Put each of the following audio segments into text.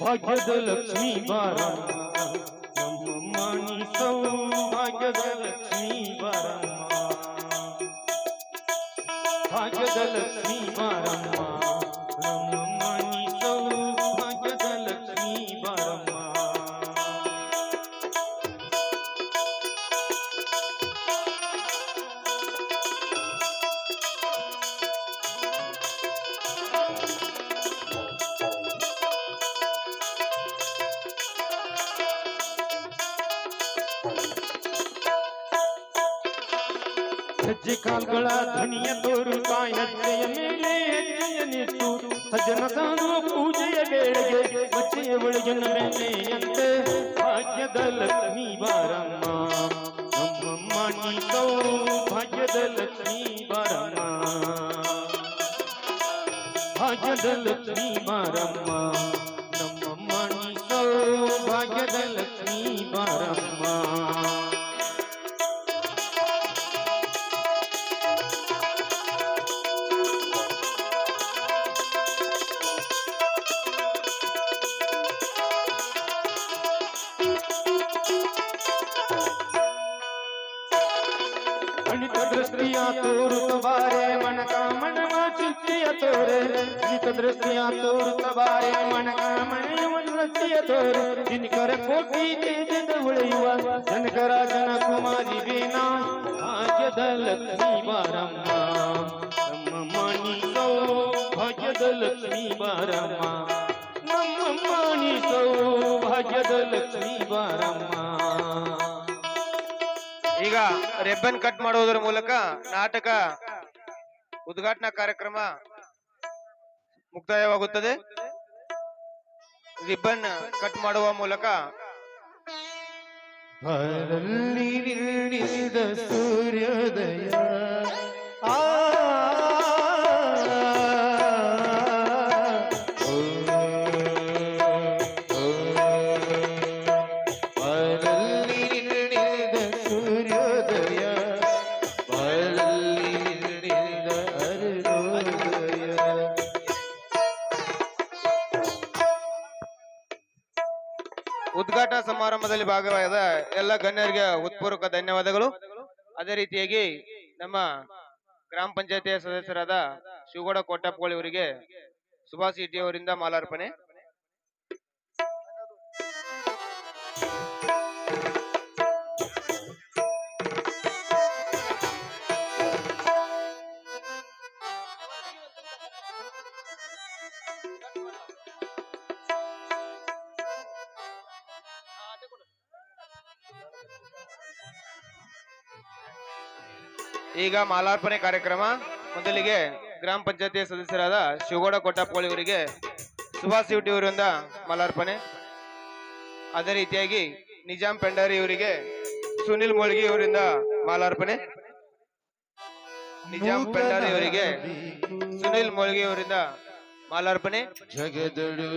ಭಾಗ್ಯದ ಲಕ್ಷ್ಮೀ ಬಾರಮ್ಮ ನಮ್ಮಮ್ಮ ನೀ ಸೌಭಾಗ್ಯದ ಲಕ್ಷ್ಮೀ ಬಾರಮ್ಮ ಭಾಗ್ಯದ ಲಕ್ಷ್ಮೀ ಬಾರಮ್ಮ ನಮ್ಮಮ್ಮ ಹೆಜ್ಜೆ ಕಾಲ್ಗಳ ಧ್ವನಿಯ ತೋರುತ್ತಾ ಹೆಜ್ಜೆಯ ಮೇಲೆ ಹೆಜ್ಜೆಯ ನಿಟ್ಟು ಸಜ್ಜನ ಸಾರುವ ಪೂಜೆಯ ವೇಳೆಗೆ ಮಚ್ಚೆಯ ಒಳಗಿನ ಬೆಣ್ಣೆಯಂತೆ ಭಾಗ್ಯದ ಲಕ್ಷ್ಮೀ ಬಾರಮ್ಮ ನಮ್ಮಮ್ಮ ನೀ ಭಾಗ್ಯದ ಲಕ್ಷ್ಮೀ ಬಾರಮ್ಮ ಭಾಗ್ಯದ ಲಕ್ಷ್ಮೀ ಬಾರಮ್ಮ ತೋರೆ ಗಣಿತ ದೃಷ್ಟಿಯ ತೋರುತ್ತ ಬಾರೆ ಮಣಕ ಮಣವ ದೃಷ್ಟಿಯ ತೋರೆ. ದಿನಕರ ಕೋಟಿ ತೇಜದ ಉಳಿಯುವ ಜನಕರ ಜನ ಕುಮಾರಿ ಬೇನಾ ಭಾಗ್ಯದ ಲಕ್ಷ್ಮೀ ಬಾರಮ್ಮ. ನಮ್ಮ ಮಣಿ ಭಾಗ್ಯದ ಲಕ್ಷ್ಮೀ ಬಾರಮ್ಮ. ನಮ್ಮ ಮಣಿ ಭಾಗ್ಯದ ಲಕ್ಷ್ಮೀ ಬಾರಮ್ಮ. ಈಗ ರೆಬ್ಬನ್ ಕಟ್ ಮಾಡುವುದರ ಮೂಲಕ ನಾಟಕ ಉದ್ಘಾಟನಾ ಕಾರ್ಯಕ್ರಮ ಮುಕ್ತಾಯವಾಗುತ್ತದೆ. ರಿಬ್ಬನ್ ಕಟ್ ಮಾಡುವ ಮೂಲಕ ಸೂರ್ಯೋದಯ ಉದ್ಘಾಟನಾ ಸಮಾರಂಭದಲ್ಲಿ ಭಾಗವಾದ ಎಲ್ಲ ಗಣ್ಯರಿಗೆ ಉತ್ಪೂರ್ವಕ ಧನ್ಯವಾದಗಳು. ಅದೇ ರೀತಿಯಾಗಿ ನಮ್ಮ ಗ್ರಾಮ ಪಂಚಾಯತಿಯ ಸದಸ್ಯರಾದ ಶಿವಗೌಡ ಕೋಟಪ್ಪಗೋಳಿ ಅವರಿಗೆ ಸುಭಾಷ್ ಇಟ್ಟಿ ಅವರಿಂದ ಮಾಲಾರ್ಪಣೆ. ಈಗ ಮಾಲಾರ್ಪಣೆ ಕಾರ್ಯಕ್ರಮ. ಮೊದಲಿಗೆ ಗ್ರಾಮ ಪಂಚಾಯತಿ ಸದಸ್ಯರಾದ ಶಿವಗೌಡ ಕೊಟ್ಟಪ್ಪಗೋಳಿ ಅವರಿಗೆ ಸುಭಾಷ್ ಶೆಟ್ಟಿ ಅವರಿಂದ ಮಾಲಾರ್ಪಣೆ. ಅದೇ ರೀತಿಯಾಗಿ ನಿಜಾಂ ಪೆಂಡಾರಿ ಅವರಿಗೆ ಸುನಿಲ್ ಮೊಳ್ಗಿ ಅವರಿಂದ ಮಾಲಾರ್ಪಣೆ. ನಿಜಾಂ ಪೆಂಡಾರಿ ಅವರಿಗೆ ಸುನಿಲ್ ಮೊಳ್ಗಿ ಅವರಿಂದ ಮಾಲಾರ್ಪಣೆ. ಜಗದಳು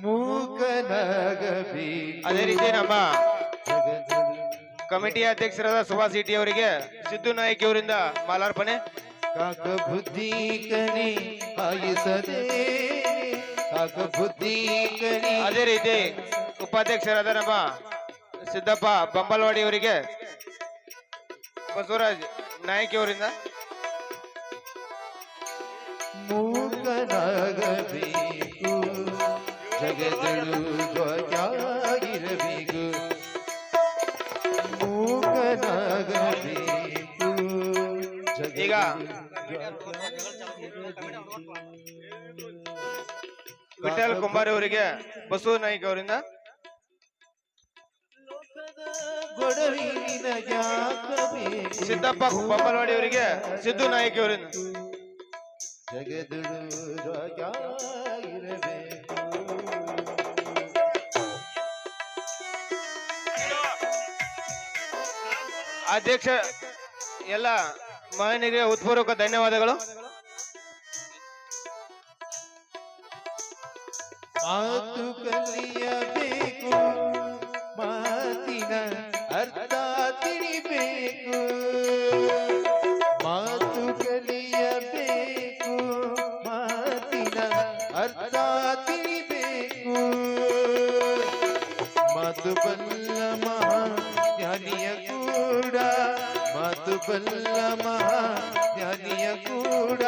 ಜ್ವಾಕ್ಯಾಗಿರಬೇಕು ಅದೇ ರೀತಿ ನಮ್ಮ ಕಮಿಟಿ ಅಧ್ಯಕ್ಷರಾದ ಸುಭಾಷ್ ಸಿಟಿ ಅವರಿಗೆ ಸಿದ್ದು ನಾಯಕ್ ಅವರಿಂದ ಮಾಲಾರ್ಪಣೆ. ಕಾಕ ಬುದ್ಧಿ ಕಣಿ ಆಯಿಸದೆ ಕಾಕ ಬುದ್ಧಿ ಕಣಿ ಅದೇ ರೀತಿ ಉಪಾಧ್ಯಕ್ಷರಾದ ನಮ್ಮ ಸಿದ್ದಪ್ಪ ಬಂಬಲ್ವಾಡಿ ಅವರಿಗೆ ಬಸವರಾಜ್ ನಾಯಕಿ ಅವರಿಂದ. ಮೂಕನಾಗಬೇಕು. ಜಗದಳು ಜ್ವಾಕ್ಯಾಗಿರಬೇಕು ಮೂಕನಾಗಬೇಕು ಈಗ ವಿಠಲ್ ಕುಂಬಾರಿ ಅವರಿಗೆ ಬಸವ ನಾಯ್ಕ ಅವರಿಂದ ಸಿದ್ದಪ್ಪ ಬೊಮ್ಮಲವಾಡಿ ಅವರಿಗೆ ಸಿದ್ದು ನಾಯಕಿ ಅವರಿಂದ. ಜಗದಳು ಜ್ವಾಕ್ಯಾಗಿರಬೇಕು ಅಧ್ಯಕ್ಷ, ಎಲ್ಲ ಮಾನ್ಯರಿಗೆ ಉತ್ಪೂರ್ವಕ ಧನ್ಯವಾದಗಳು. ಮಾತು ಕಲಿಯಬೇಕು, ಮಾತಿನ ಅರ್ಥ ತಿಳಿಬೇಕು. ಮಾತು ಕಲಿಯಬೇಕು, ಮಾತಿನ ಅರ್ಥ ತಿಳಿಬೇಕು. ಮಾತು ಬಲ್ಲ ಜ್ಞಾನಿಯ ಕೂಡ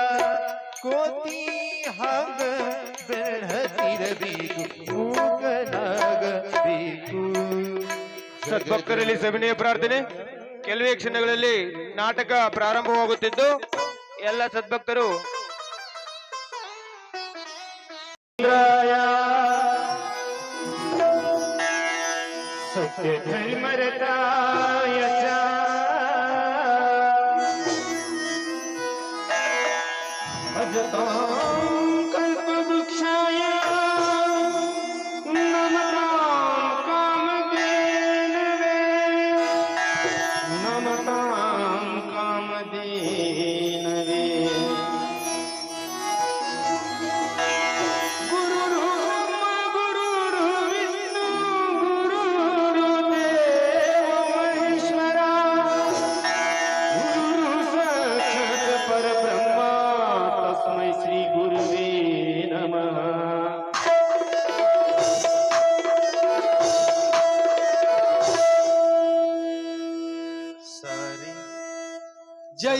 ಕೋತಿ ಹಾಗ ಬೆಳಹತಿರಬೇಕು ಮೂಗನಾಗಬೇಕು ಸದ್ಭಕ್ತರಲ್ಲಿ ಸವಿನಯ ಪ್ರಾರ್ಥನೆ. ಕೆಲವೇ ಕ್ಷಣಗಳಲ್ಲಿ ನಾಟಕ ಪ್ರಾರಂಭವಾಗುತ್ತಿದ್ದು ಎಲ್ಲ ಸದ್ಭಕ್ತರು ಸತ್ಯ ಧರ್ಮರತಾಯ Oh.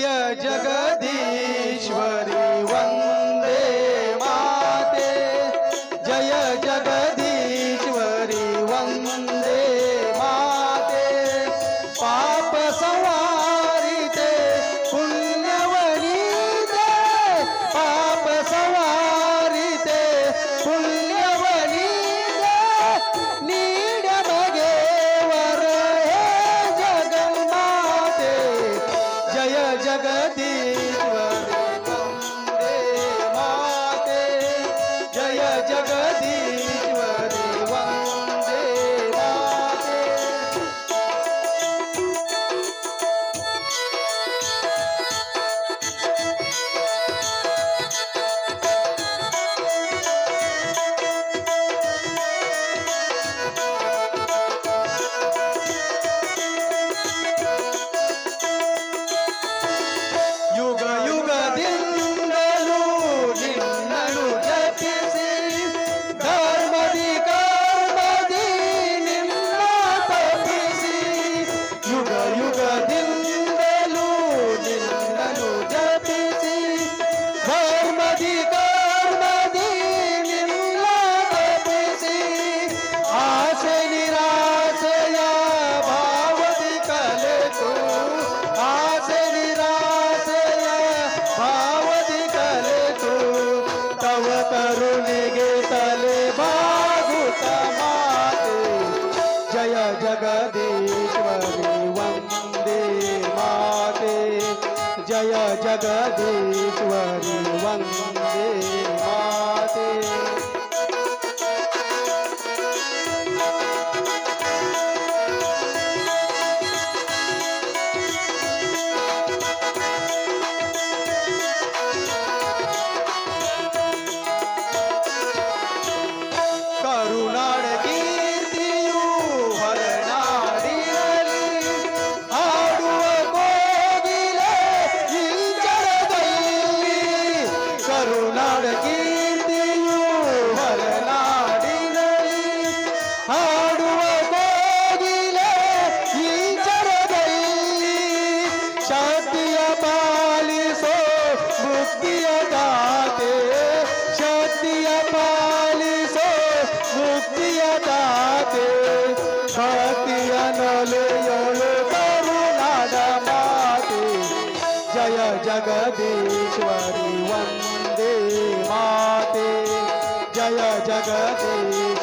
जय जगदीश्वरी। ಜಗದಿ ಜಗದೀ जय जगदीश्वरी वन्दे माते जय जगदीश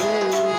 हरी